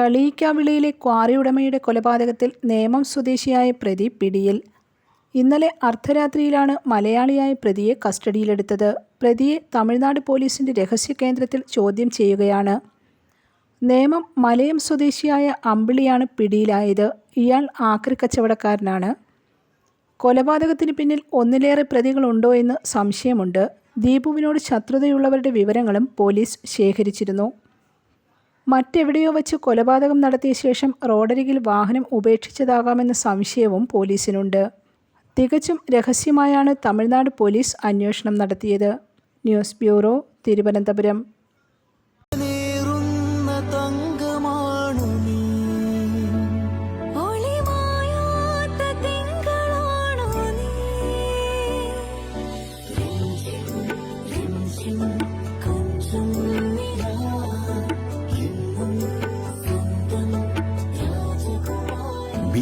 കളിയിക്കാവിളയിലെ quarry ഉടമയുടെ കൊലപാതകത്തിൽ നേമം സ്വദേശിയായ പ്രതി പിടിയിൽ. ഇന്നലെ അർദ്ധരാത്രിയിലാണ് മലയാളിയായ പ്രതിയെ കസ്റ്റഡിയിലെടുത്തത്. പ്രതിയെ തമിഴ്നാട് പോലീസിന്റെ രഹസ്യ കേന്ദ്രത്തിൽ ചോദ്യം ചെയ്യുകയാണ്. നേമം മലയം സ്വദേശിയായ അമ്പിളിയാണ് പിടിയിലായത്. ഇയാൾ ആക്രി കച്ചവടക്കാരനാണ്. കൊലപാതകത്തിന് പിന്നിൽ ഒന്നിലേറെ പ്രതികളുണ്ടോ എന്ന് സംശയമുണ്ട്. ദീപുവിനോട് ശത്രുതയുള്ളവരുടെ വിവരങ്ങളും പോലീസ് ശേഖരിച്ചിരുന്നു. മറ്റെവിടെയോ വച്ച് കൊലപാതകം നടത്തിയ ശേഷം റോഡരികിൽ വാഹനം ഉപേക്ഷിച്ചതാകാമെന്ന സംശയവും പോലീസിനുണ്ട്. തികച്ചും രഹസ്യമായാണ് തമിഴ്നാട് പോലീസ് അന്വേഷണം നടത്തിയത്. News bureau Thiruvananthapuram. രാജകുമാരി